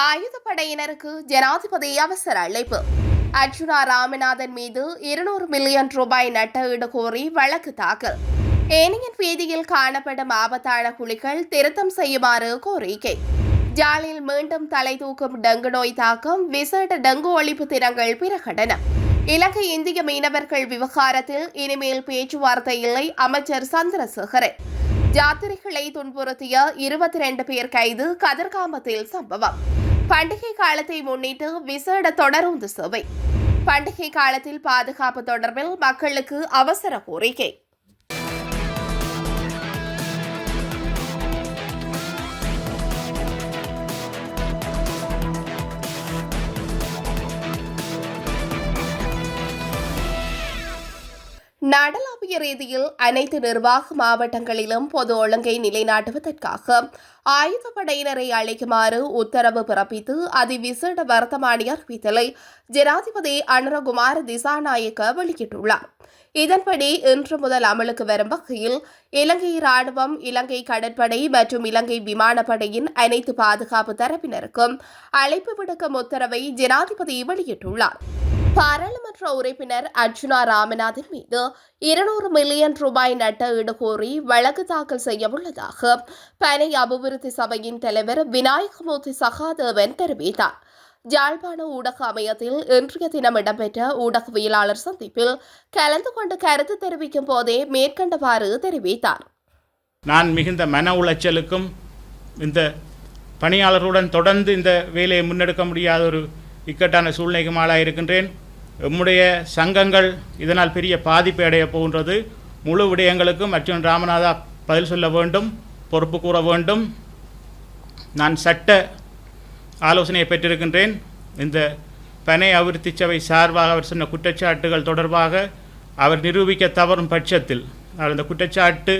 ஆயுதப்படையினருக்கு ஜனாதிபதி அவசர அழைப்பு. அர்ஜுனா ராமநாதன் மீது இருநூறு மில்லியன் ரூபாய் நட்டஈடு கோரி வழக்கு தாக்கல். ஏனியன் வீதியில் காணப்படும் ஆபத்தான குழிகள் திருத்தம் செய்யுமாறு கோரிக்கை. ஜாலில் மீண்டும் தலை தூக்கும் டெங்கு நோய் தாக்கம் விசேட டெங்கு ஒழிப்பு தினங்கள் பிரகடனம் இலங்கை இந்திய மீனவர்கள் விவகாரத்தில் இனிமேல் பேச்சுவார்த்தை இல்லை அமைச்சர் சந்திரசேகரன் யாத்திரைகளை துன்புறுத்திய இருபத்தி ரெண்டு பேர் கைது கதிர்காமத்தில் சம்பவம். பண்டிகை காலத்தை முன்னிட்டு விசேட தொடருந்து சேவை. பண்டிகை காலத்தில் பாதுகாப்பு தொடர்பில் மக்களுக்கு அவசர கோரிக்கை. தேசிய ரீதியில் அனைத்து நிர்வாக மாவட்டங்களிலும் பொது ஒழுங்கை நிலைநாட்டுவதற்காக ஆயுதப்படையினரை அழைக்குமாறு உத்தரவு பிறப்பித்து அதிவிசேட வர்த்தமானி அறிவித்தலை ஜனாதிபதி அனுரகுமார் திசாநாயக்க வெளியிட்டுள்ளார். இதன்படி இன்று முதல் அமலுக்கு வரும் வகையில் இலங்கை ராணுவம் இலங்கை கடற்படை மற்றும் இலங்கை விமானப்படையின் அனைத்து பாதுகாப்பு தரப்பினருக்கும் அழைப்பு விடுக்கும் உத்தரவை ஜனாதிபதி வெளியிட்டுள்ளார். பாராளுமன்ற உறுப்பினர் அர்ஜுனா ராமநாதன் மீது இருநூறு மில்லியன் ரூபாய் நட்ட ஈடு கோரி வழக்கு தாக்கல் செய்ய உள்ளதாக பனை அபிவிருத்தி சபையின் தலைவர் விநாயகமூர்த்தி சகாதேவன் தெரிவித்தார். ஜாழ்ப்பாண ஊடக அமையத்தில் இன்றைய தினம் இடம்பெற்ற ஊடகவியலாளர் சந்திப்பில் கலந்து கொண்டு கருத்து தெரிவிக்கும் போதே மேற்கண்டவாறு தெரிவித்தார். நான் மிகுந்த மன உளைச்சலுக்கும் இந்த பணியாளர்களுடன் தொடர்ந்து இந்த வேலையை முன்னெடுக்க முடியாத ஒரு இக்கட்டான சூழ்நிலைக்கும் ஆளாக இருக்கின்றேன் எம்முடைய சங்கங்கள் இதனால் பெரிய பாதிப்பை அடைய போகின்றது. முழு விடயங்களுக்கும் அர்ஜுன் ராமநாதா பதில் சொல்ல வேண்டும் பொறுப்பு கூற வேண்டும். நான் சட்ட ஆலோசனையை பெற்றிருக்கின்றேன். இந்த பனை அபிவிருத்தி சபை சார்பாக அவர் சொன்ன குற்றச்சாட்டுகள் தொடர்பாக அவர் நிரூபிக்க தவறும் பட்சத்தில் அவர் அந்த குற்றச்சாட்டு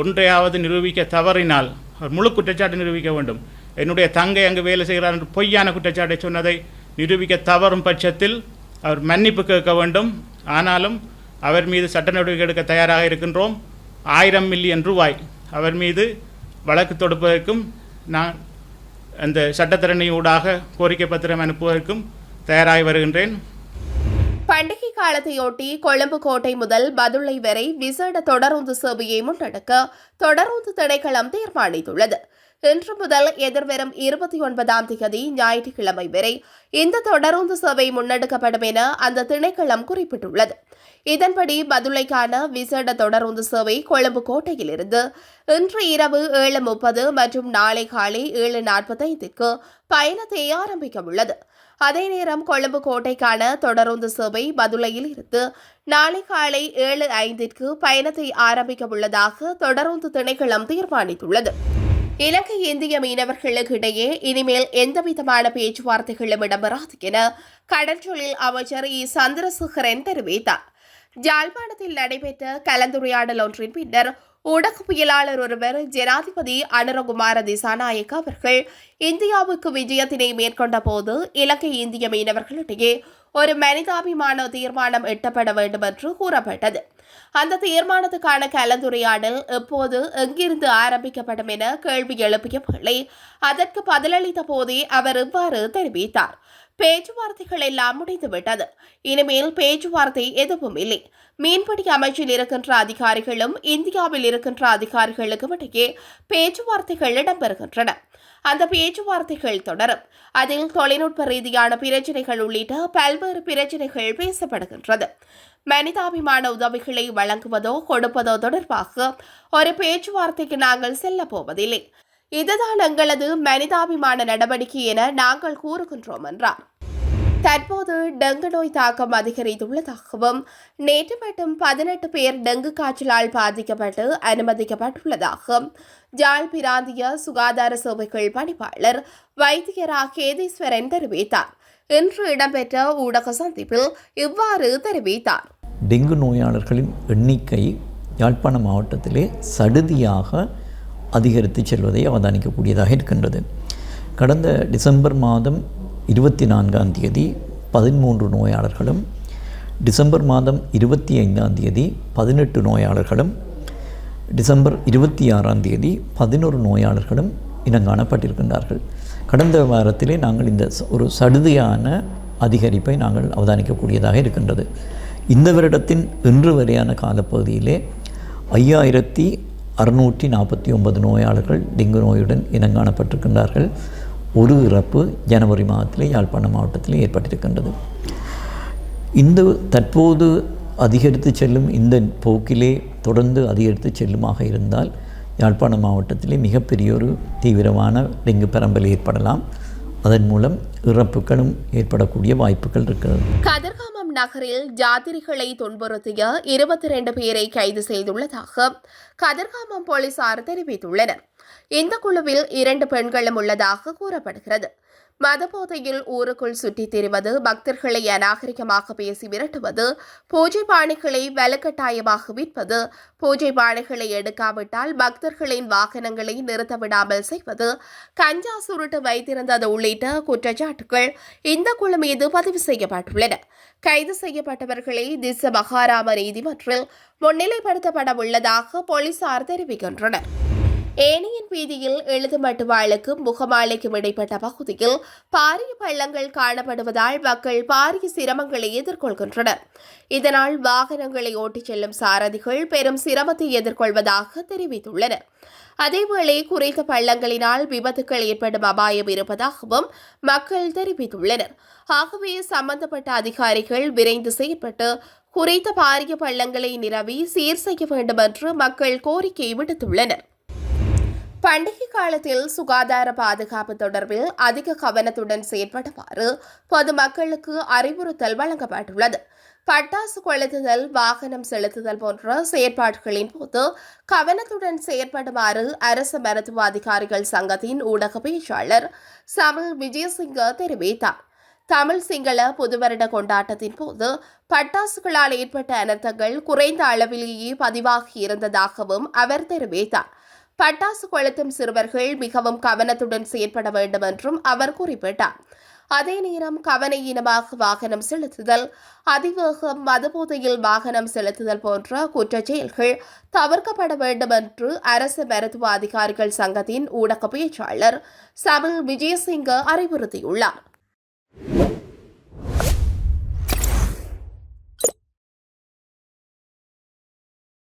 ஒன்றையாவது நிரூபிக்க தவறினால் அவர் முழு குற்றச்சாட்டு நிரூபிக்க வேண்டும். என்னுடைய தங்கை அங்கு வேலை செய்கிறார் என்று பொய்யான குற்றச்சாட்டை சொன்னதை நிரூபிக்க தவறும் பட்சத்தில் அவர் மன்னிப்பு கேட்க வேண்டும். ஆனாலும் அவர் மீது சட்ட நடவடிக்கை எடுக்க தயாராக இருக்கின்றோம். ஆயிரம் மில்லியன் ரூபாய் அவர் மீது வழக்கு தொடுப்பதற்கும் நான் அந்த சட்டத்திறனையூடாக ஊடாக கோரிக்கை பத்திரம் அனுப்புவதற்கும் தயாராகி வருகின்றேன். பண்டிகை காலத்தையொட்டி கொழும்பு கோட்டை முதல் பதுளை வரை விசேட தொடருந்து சேவையை முன்னெடுக்க தொடருந்து திணைக்களம் தீர்மானித்துள்ளது. இன்று முதல் எதிர்வரும் இருபத்தி ஒன்பதாம் தேதி ஞாயிற்றுக்கிழமை வரை இந்த தொடருந்து சேவை முன்னெடுக்கப்படும் என அந்த திணைக்களம் குறிப்பிட்டுள்ளது. இதன்படி பதுளைக்கான விசேட தொடருந்து சேவை கொழும்பு கோட்டையிலிருந்து இன்று இரவு ஏழு முப்பது மற்றும் நாளை காலை ஏழு நாற்பத்தைந்துக்கு பயணத்தை ஆரம்பிக்க உள்ளது அதே நேரம் கொழும்பு கோட்டைக்கான தொடருந்து சேவை பதுளையில் இருந்து நாளை காலை ஏழு ஐந்திற்கு பயணத்தை ஆரம்பிக்க உள்ளதாக தொடருந்து திணைக்களம் தீர்மானித்துள்ளது. இலங்கை இந்திய மீனவர்களுக்கு இடையே இனிமேல் எந்தவிதமான பேச்சுவார்த்தைகளும் இடம்பெறாது என கடல் தொழில் அமைச்சர் இ. சந்திரசேகரன் தெரிவித்தார். ஜாழ்ப்பாணத்தில் நடைபெற்ற கலந்துரையாடல் ஒன்றின் பின்னர் ஊடகவியலாளர் ஒருவர் ஜனாதிபதி அனுரகுமார திசாநாயக் அவர்கள் இந்தியாவுக்கு விஜயத்தினை மேற்கொண்ட போது இலங்கை இந்திய மீனவர்களிடையே ஒரு மனிதாபிமான தீர்மானம் எட்டப்பட வேண்டும் என்று கூறப்பட்டது. அந்த தீர்மானத்துக்கான கலந்துரையாடல் எப்போது எங்கிருந்து ஆரம்பிக்கப்படும் என கேள்வி எழுப்பிய பிள்ளை அதற்கு பதிலளித்த போதே அவர் இவ்வாறு தெரிவித்தார். பேச்சுவார்த்தைகள் எல்லாம் முடிந்துவிட்டது. இனிமேல் பேச்சுவார்த்தை எதுவும் இல்லை. மீன்பிடி அமைச்சில் இருக்கின்ற அதிகாரிகளும் இந்தியாவில் இருக்கின்ற அதிகாரிகளுக்கும் இடையே பேச்சுவார்த்தைகள் இடம்பெறுகின்றன. அந்த பேச்சுவார்த்தைகள் தொடரும். அதில் தொழில்நுட்ப ரீதியான பிரச்சனைகள் உள்ளிட்ட பல்வேறு பிரச்சனைகள் பேசப்படுகின்றது. மனிதாபிமான உதவிகளை வழங்குவதோ கொடுப்பதோ தொடர்பாக ஒரு பேச்சுவார்த்தைக்கு நாங்கள் செல்ல போவதில்லை. இதுதான் எங்களது மனிதாபிமான நடவடிக்கை என நாங்கள் கூறுகின்றோம் என்றார். தற்போது டெங்கு நோய் தாக்கம் அதிகரித்துள்ளதாகவும் நேற்று மட்டும் பதினெட்டு பேர் டெங்கு காய்ச்சலால் பாதிக்கப்பட்டு அனுமதிக்கப்பட்டுள்ளதாகவும் ஜாழ் பிராந்திய சுகாதார சேவைகள் பணிப்பாளர் வைத்தியரா கேதீஸ்வரன் தெரிவித்தார். இன்று இடம்பெற்ற ஊடக சந்திப்பில் இவ்வாறு தெரிவித்தார். டெங்கு நோயாளர்களின் எண்ணிக்கை யாழ்ப்பாண மாவட்டத்திலே சடுதியாக அதிகரித்து செல்வதை அவதானிக்கக்கூடியதாக இருக்கின்றது. கடந்த டிசம்பர் மாதம் இருபத்தி நான்காம் தேதி பதிமூன்று நோயாளர்களும் டிசம்பர் மாதம் இருபத்தி ஐந்தாம் தேதி பதினெட்டு நோயாளர்களும் டிசம்பர் இருபத்தி ஆறாம் தேதி பதினொரு நோயாளர்களும் இனங்காணப்பட்டிருக்கின்றார்கள். கடந்த வாரத்திலே நாங்கள் இந்த ஒரு சடுதியான அதிகரிப்பை நாங்கள் அவதானிக்கக்கூடியதாக இருக்கின்றது. இந்த வருடத்தின் இன்று வரையான காலப்பகுதியிலே ஐயாயிரத்தி அறுநூற்றி நாற்பத்தி ஒன்பது நோயாளர்கள் டெங்கு நோயுடன் இனங்காணப்பட்டிருக்கின்றார்கள். ஒரு இறப்பு ஜனவரி மாதத்திலே யாழ்ப்பாணம் மாவட்டத்தில் ஏற்பட்டிருக்கின்றது. இந்த தற்போது அதிகரித்து செல்லும் இந்த போக்கிலே தொடர்ந்து அதிகரித்து செல்லுமாக இருந்தால் யாழ்ப்பாணம் மாவட்டத்திலே மிகப்பெரிய ஒரு தீவிரமான டெங்கு பரம்பல் ஏற்படலாம். அதன் மூலம் இறப்புகளும் ஏற்படக்கூடிய வாய்ப்புகள் இருக்கிறது. நகரில் ஜாத்திரிகளை துன்புறுத்திய இருபத்தி இரண்டு பேரை கைது செய்துள்ளதாக கதிர்காமம் போலீசார் தெரிவித்துள்ளனர். இந்த குழுவில் இரண்டு பெண்களும் உள்ளதாக கூறப்படுகிறது. மதபோதையில் ஊருக்குள் சுற்றித் திரிவது பக்தர்களை அநாகரிகமாக பேசி விரட்டுவது பூஜை பாணிகளை வலுக்கட்டாயமாக விற்பது பூஜை பாணிகளை எடுக்காவிட்டால் பக்தர்களின் வாகனங்களை நிறுத்த விடாமல் செய்வது கஞ்சா சுருட்டு வைத்திருந்தது உள்ளிட்ட குற்றச்சாட்டுகள் இந்த குழு மீது பதிவு செய்யப்பட்டுள்ளன. கைது செய்யப்பட்டவர்களை திச மகாராம நீதிமன்றில் முன்னிலைப்படுத்தப்பட உள்ளதாக போலீசார் தெரிவிக்கின்றனர். ஏனியன் வீதியில் எழுதுமட்டுவாளுக்கும் முகமாலைக்கும் இடைப்பட்ட பகுதியில் பாரிய பள்ளங்கள் காணப்படுவதால் மக்கள் பாரிய சிரமங்களை எதிர்கொள்கின்றனர். இதனால் வாகனங்களை ஓட்டிச் செல்லும் சாரதிகள் பெரும் சிரமத்தை எதிர்கொள்வதாக தெரிவித்துள்ளனர் அதேவேளை குறைந்த பள்ளங்களினால் விபத்துக்கள் ஏற்படும் அபாயம் இருப்பதாகவும் மக்கள் தெரிவித்துள்ளனர். ஆகவே சம்பந்தப்பட்ட அதிகாரிகள் விரைந்து செயற்பட்டு குறைந்த பாரிய பள்ளங்களை நிரவி சீர் செய்ய வேண்டும் என்று மக்கள் கோரிக்கை விடுத்துள்ளனர். பண்டிகை காலத்தில் சுகாதார பாதுகாப்பு தொடர்பில் அதிக கவனத்துடன் செயற்படுமாறு பொதுமக்களுக்கு அறிவுறுத்தல் வழங்கப்பட்டுள்ளது. பட்டாசு கொளுத்துதல் வாகனம் செலுத்துதல் போன்ற செயற்பாடுகளின் போது கவனத்துடன் செயற்படுமாறு அரசு மருத்துவ அதிகாரிகள் சங்கத்தின் ஊடக பேச்சாளர் சமல் விஜயசிங்க தெரிவித்தார். தமிழ் சிங்கள புதுவருட கொண்டாட்டத்தின் போது பட்டாசுகளால் ஏற்பட்ட அனர்த்தங்கள் குறைந்த அளவிலேயே பதிவாகி இருந்ததாகவும் அவர் தெரிவித்தார். பட்டாசு கொளுத்தும் சிறுவர்கள் மிகவும் கவனத்துடன் செயற்பட வேண்டும் என்றும் அவர் குறிப்பிட்டார். அதே நேரம் கவனையினமாக வாகனம் செலுத்துதல் அதிவேகம் மதுபோதையில் வாகனம் செலுத்துதல் போன்ற குற்ற செயல்கள் தவிர்க்கப்பட வேண்டும் என்று அரசு மருத்துவ அதிகாரிகள் சங்கத்தின் ஊடக பேச்சாளர் சமல் விஜயசிங்க அறிவுறுத்தியுள்ளார்.